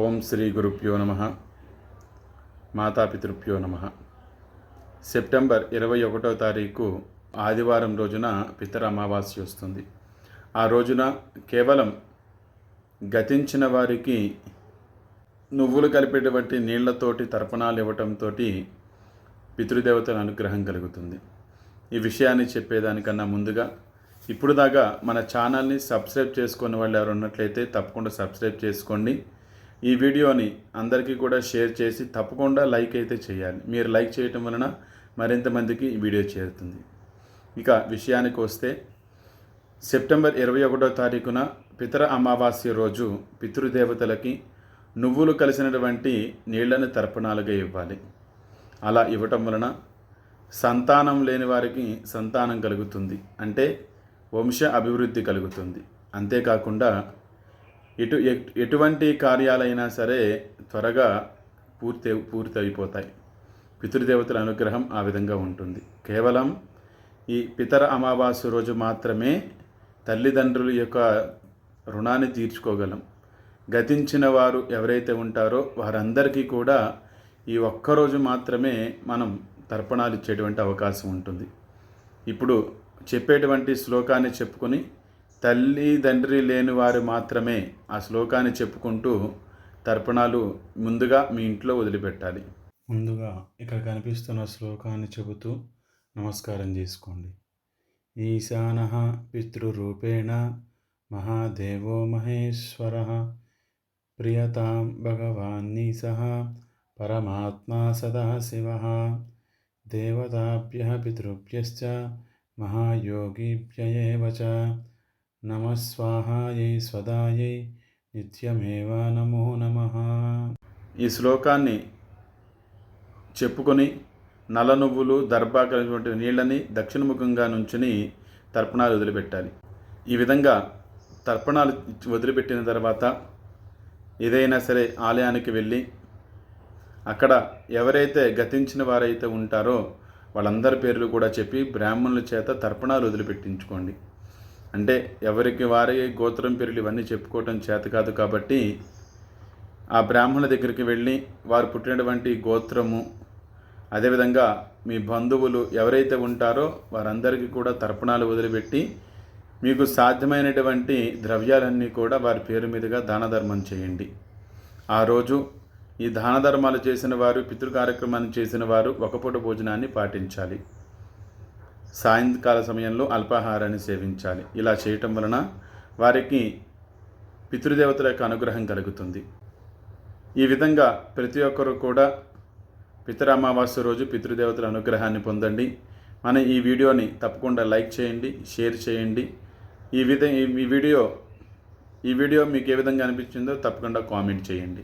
ఓం శ్రీ గురుభ్యో నమ. మాతాపితృభ్యో నమ. సెప్టెంబర్ ఇరవై ఒకటో తారీఖు ఆదివారం రోజున పితర అమావాస్య వస్తుంది. ఆ రోజున కేవలం గతించిన వారికి నువ్వులు కలిపేటువంటి నీళ్ళతోటి తర్పణాలు ఇవ్వటంతో పితృదేవతల అనుగ్రహం కలుగుతుంది. ఈ విషయాన్ని చెప్పేదానికన్నా ముందుగా ఇప్పుడు దాకా మన ఛానల్ని సబ్స్క్రైబ్ చేసుకున్న వాళ్ళు ఎవరు ఉన్నట్లయితే తప్పకుండా సబ్స్క్రైబ్ చేసుకోండి. ఈ వీడియోని అందరికీ కూడా షేర్ చేసి తప్పకుండా లైక్ అయితే చేయాలి. మీరు లైక్ చేయటం వలన మరింత మందికి ఈ వీడియో చేరుతుంది. ఇక విషయానికి వస్తే సెప్టెంబర్ ఇరవై ఒకటో తారీఖున పితర అమావాస్య రోజు పితృదేవతలకి నువ్వులు కలిసినటువంటి నీళ్ళను తర్పణాలుగా ఇవ్వాలి. అలా ఇవ్వటం వలన సంతానం లేని వారికి సంతానం కలుగుతుంది. అంటే వంశ అభివృద్ధి కలుగుతుంది. అంతేకాకుండా ఎటు ఎటువంటి కార్యాలైనా సరే త్వరగా పూర్తి పూర్తి అయిపోతాయి పితృదేవతల అనుగ్రహం ఆ విధంగా ఉంటుంది. కేవలం ఈ పితర అమావాస్య రోజు మాత్రమే తల్లిదండ్రుల యొక్క రుణాన్ని తీర్చుకోగలం. గతించిన వారు ఎవరైతే ఉంటారో వారందరికీ కూడా ఈ ఒక్కరోజు మాత్రమే మనం తర్పణాలు ఇచ్చేటువంటి అవకాశం ఉంటుంది. ఇప్పుడు చెప్పేటువంటి శ్లోకాన్ని చెప్పుకొని తల్లి తండ్రి లేని వారు మాత్రమే ఆ శ్లోకాన్ని చెప్పుకుంటూ తర్పణాలు ముందుగా మీ ఇంట్లో వదిలిపెట్టాలి. ముందుగా ఇక్కడ కనిపిస్తున్న శ్లోకాన్ని చెబుతూ నమస్కారం చేసుకోండి. ఈశాన పితృరూపేణ మహాదేవో మహేశ్వర ప్రియతాం భగవాన్నీసః పరమాత్మా సదాశివ దేవతాభ్య పితృభ్యశ్చ మహాయోగిభ్య నమః స్వాహాయై స్వదాయై నిత్యమేవా నమో నమః. ఈ శ్లోకాన్ని చెప్పుకొని నల్ల నువ్వులు దర్భా కలిగినటువంటి నీళ్ళని దక్షిణముఖంగా నుంచుని తర్పణాలు వదిలిపెట్టాలి. ఈ విధంగా తర్పణాలు వదిలిపెట్టిన తర్వాత ఏదైనా సరే ఆలయానికి వెళ్ళి అక్కడ ఎవరైతే గతించిన వారైతే ఉంటారో వాళ్ళందరి పేర్లు కూడా చెప్పి బ్రాహ్మణుల చేత తర్పణాలు వదిలిపెట్టించుకోండి. అంటే ఎవరికి వారి గోత్రం పేర్లు ఇవన్నీ చెప్పుకోవటం చేత కాదు కాబట్టి ఆ బ్రాహ్మణుల దగ్గరికి వెళ్ళి వారు పుట్టినటువంటి గోత్రము అదేవిధంగా మీ బంధువులు ఎవరైతే ఉంటారో వారందరికీ కూడా తర్పణాలు వదిలిపెట్టి మీకు సాధ్యమైనటువంటి ద్రవ్యాలన్నీ కూడా వారి పేరు మీదుగా దాన ధర్మం చేయండి. ఆ రోజు ఈ దాన ధర్మాలు చేసిన వారు పితృ కార్యక్రమాన్ని చేసిన వారు ఒకపూట భోజనాన్ని పాటించాలి. సాయంకాల సమయంలో అల్పాహారాన్ని సేవించాలి. ఇలా చేయటం వలన వారికి పితృదేవతల యొక్క అనుగ్రహం కలుగుతుంది. ఈ విధంగా ప్రతి ఒక్కరు కూడా పితరామావాస్య రోజు పితృదేవతల అనుగ్రహాన్ని పొందండి. మన ఈ వీడియోని తప్పకుండా లైక్ చేయండి షేర్ చేయండి. ఈ విధ ఈ వీడియో ఈ వీడియో మీకు ఏ విధంగా అనిపించిందో తప్పకుండా కామెంట్ చేయండి.